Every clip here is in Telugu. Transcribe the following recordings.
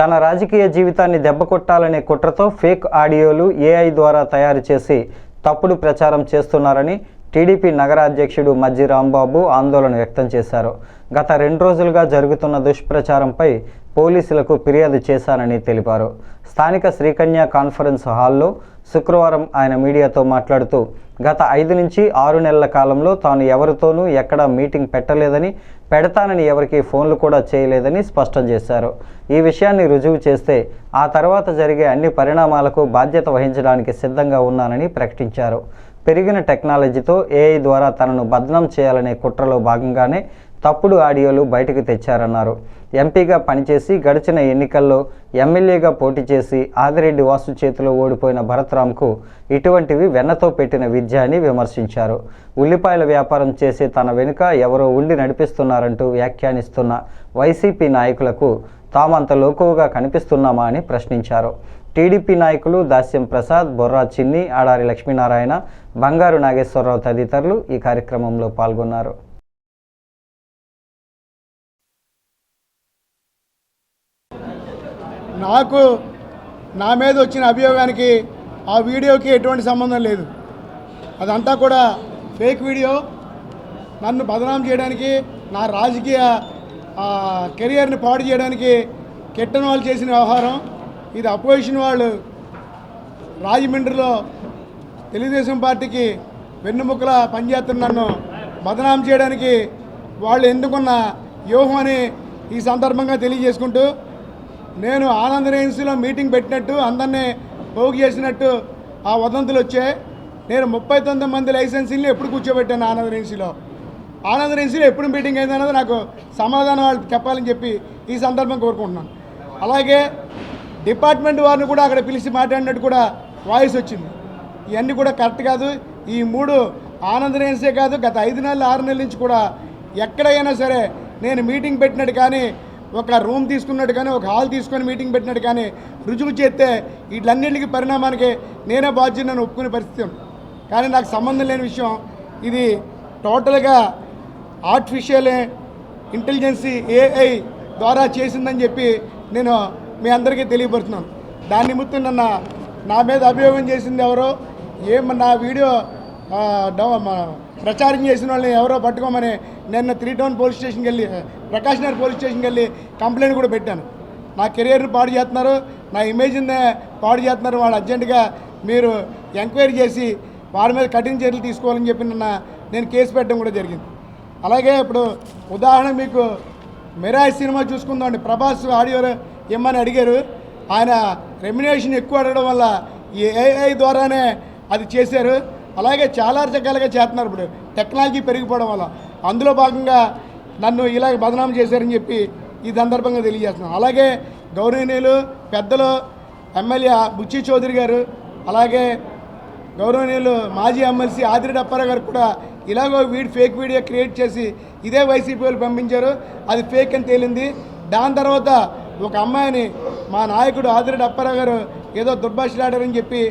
తన రాజకీయ జీవితాన్ని దెబ్బకొట్టాలనే కుట్రతో ఫేక్ ఆడియోలు ఏఐ ద్వారా తయారు చేసి తప్పుడు ప్రచారం చేస్తున్నారని టీడీపీ నగర అధ్యక్షుడు మజ్జి రాంబాబు ఆందోళన వ్యక్తం చేశారు. గత రెండు రోజులుగా జరుగుతున్న దుష్ప్రచారంపై పోలీసులకు ఫిర్యాదు చేశానని తెలిపారు. స్థానిక శ్రీకన్య కాన్ఫరెన్స్ హాల్లో శుక్రవారం ఆయన మీడియాతో మాట్లాడుతూ గత ఐదు నుంచి ఆరు నెలల కాలంలో తాను ఎవరితోనూ ఎక్కడా మీటింగ్ పెట్టలేదని పెడతానని ఎవరికి ఫోన్లు కూడా చేయలేదని స్పష్టం చేశారు. ఈ విషయాన్ని రుజువు చేస్తే ఆ తర్వాత జరిగే అన్ని పరిణామాలకు బాధ్యత వహించడానికి సిద్ధంగా ఉన్నానని ప్రకటించారు. పెరిగిన టెక్నాలజీతో ఏఐ ద్వారా తనను బదనం చేయాలనే కుట్రలో భాగంగానే తప్పుడు ఆడియోలు బయటకు తెచ్చారన్నారు. ఎంపీగా పనిచేసి గడిచిన ఎన్నికల్లో ఎమ్మెల్యేగా పోటీ చేసి ఆదిరెడ్డి వాసు చేతిలో ఓడిపోయిన భరత్రామ్కు ఇటువంటివి వెన్నతో పెట్టిన విద్య అని విమర్శించారు. ఉల్లిపాయల వ్యాపారం చేసే తన వెనుక ఎవరో ఉండి నడిపిస్తున్నారంటూ వ్యాఖ్యానిస్తున్న వైసీపీ నాయకులకు తామంత లోకువుగా కనిపిస్తున్నామా అని ప్రశ్నించారు. టీడీపీ నాయకులు దాస్యం ప్రసాద్ బొర్రా చిన్ని ఆడారి లక్ష్మీనారాయణ బంగారు నాగేశ్వరరావు తదితరులు ఈ కార్యక్రమంలో పాల్గొన్నారు. నాకు నా మీద వచ్చిన అభియోగానికి ఆ వీడియోకి ఎటువంటి సంబంధం లేదు. అదంతా కూడా ఫేక్ వీడియో. నన్ను బదనాం చేయడానికి నా రాజకీయ కెరియర్ని పాడు చేయడానికి కెట్టని వాళ్ళు చేసిన వ్యవహారం. ఇది అపోజిషన్ వాళ్ళు రాజమండ్రిలో తెలుగుదేశం పార్టీకి వెన్నుముక్కల పనిచేస్తున్న నన్ను బదనాం చేయడానికి వాళ్ళు ఎందుకున్న వ్యూహం అని ఈ సందర్భంగా తెలియజేసుకుంటూ నేను ఆనంద రేన్స్లో మీటింగ్ పెట్టినట్టు అందరినీ పోగు చేసినట్టు ఆ వదంతులు వచ్చాయి. నేను ముప్పై తొమ్మిది మంది లైసెన్సీలు ఎప్పుడు కూర్చోబెట్టాను ఆనంద రేన్సీలో? ఆనంద రేన్సీలో ఎప్పుడు మీటింగ్ అయిందన్నది నాకు సమాధానం వాళ్ళు చెప్పాలని చెప్పి ఈ సందర్భం కోరుకుంటున్నాను. అలాగే డిపార్ట్మెంట్ వారిని కూడా అక్కడ పిలిచి మాట్లాడినట్టు కూడా వాయిస్ వచ్చింది. ఇవన్నీ కూడా కరెక్ట్ కాదు. ఈ మూడు ఆనంద కాదు గత ఐదు నెలలు ఆరు నెలల నుంచి కూడా ఎక్కడైనా సరే నేను మీటింగ్ పెట్టినట్టు కానీ ఒక రూమ్ తీసుకున్నట్టు కానీ ఒక హాల్ తీసుకొని మీటింగ్ పెట్టినట్టు కానీ రుజువు చేస్తే వీటన్నింటికి పరిణామానికి నేనే బాధ్యతను ఒప్పుకునే పరిస్థితి కానీ నాకు సంబంధం లేని విషయం ఇది టోటల్గా ఆర్టిఫిషియల్ ఇంటెలిజెన్సీ ఏఐ ద్వారా చేసిందని చెప్పి నేను మీ అందరికీ తెలియపరుస్తున్నాను దాని నిమిత్తం నన్న నా మీద అభియోగం చేసింది ఎవరో ఏం నా వీడియో డౌ- ప్రచారం చేసిన వాళ్ళని ఎవరో పట్టుకోమని నిన్న త్రీ టౌన్ పోలీస్ స్టేషన్కి వెళ్ళి ప్రకాష్ నగర్ పోలీస్ స్టేషన్కి వెళ్ళి కంప్లైంట్ కూడా పెట్టాను. నా కెరియర్ని పాడు చేస్తున్నారు నా ఇమేజ్ని పాడు చేస్తున్నారు వాళ్ళు అర్జెంటుగా మీరు ఎంక్వైరీ చేసి వారి మీద కఠిన చర్యలు తీసుకోవాలని చెప్పి నిన్న నేను కేసు పెట్టడం కూడా జరిగింది. అలాగే ఇప్పుడు ఉదాహరణ మీకు మిరాజ్ సినిమా చూసుకుందామండి. ప్రభాస్ ఆడియో ఇమ్మని అడిగారు? ఆయన రెమ్యునేషన్ ఎక్కువ అడగడం వల్ల ఈ ఏఐ ద్వారానే అది చేశారు. అలాగే చాలా రకాలుగా చేస్తున్నారు ఇప్పుడు. టెక్నాలజీ పెరిగిపోవడం వల్ల. అందులో భాగంగా నన్ను ఇలాగ బదనాం చేశారని చెప్పి ఈ సందర్భంగా తెలియజేస్తున్నాను. అలాగే గౌరవనీయులు పెద్దలు ఎమ్మెల్యే బుచ్చి చౌదరి గారు అలాగే గౌరవనీయులు మాజీ ఎమ్మెల్సీ ఆదిరి అప్పారావు గారు కూడా ఇలాగో వీడి ఫేక్ వీడియో క్రియేట్ చేసి ఇదే వైసీపీ వాళ్ళు పంపించారు. అది ఫేక్ అని తేలింది. దాని తర్వాత ఒక అమ్మాయిని మా నాయకుడు ఆదిరెడ్డి అప్పారావు గారు ఏదో దుర్భాషలాడారని చెప్పి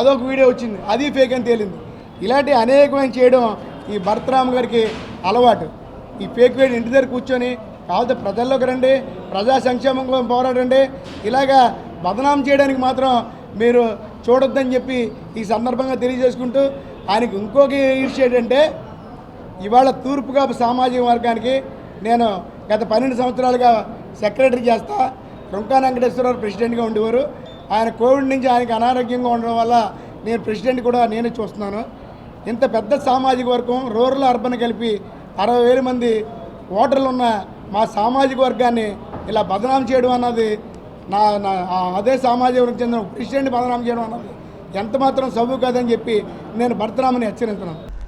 అదొక వీడియో వచ్చింది. అది ఫేక్ అని తేలింది. ఇలాంటి అనేకమైన చేయడం ఈ భరతరామ గారికి అలవాటు. ఈ ఫేక్ వీడియో ఇంటి దగ్గర కూర్చొని కాకపోతే ప్రజల్లోకి రండి ప్రజా సంక్షేమం కోసం పోరాడండి ఇలాగా బదనాం చేయడానికి మాత్రం మీరు చూడొద్దని చెప్పి ఈ సందర్భంగా తెలియజేసుకుంటూ ఆయనకి ఇంకొక ఈర్ష్య ఏంటంటే ఇవాళ తూర్పుగా సామాజిక వర్గానికి నేను గత పన్నెండు సంవత్సరాలుగా సెక్రటరీ చేస్తా. రుంకా వెంకటేశ్వరరావు ప్రెసిడెంట్గా ఉండేవారు. ఆయన కోవిడ్ నుంచి ఆయనకి అనారోగ్యంగా ఉండడం వల్ల నేను ప్రెసిడెంట్ కూడా నేనే చూస్తున్నాను. ఇంత పెద్ద సామాజిక వర్గం రూరల్ అర్బన్ కలిపి అరవై వేల మంది ఓటర్లు ఉన్న మా సామాజిక వర్గాన్ని ఇలా బదనాం చేయడం అన్నది నా నా అదే సామాజిక వర్గం చెందిన ప్రెసిడెంట్ బదనాం చేయడం అన్నది ఎంత మాత్రం సబు కాదని చెప్పి నేను భర్తరామని హెచ్చరిస్తున్నాను.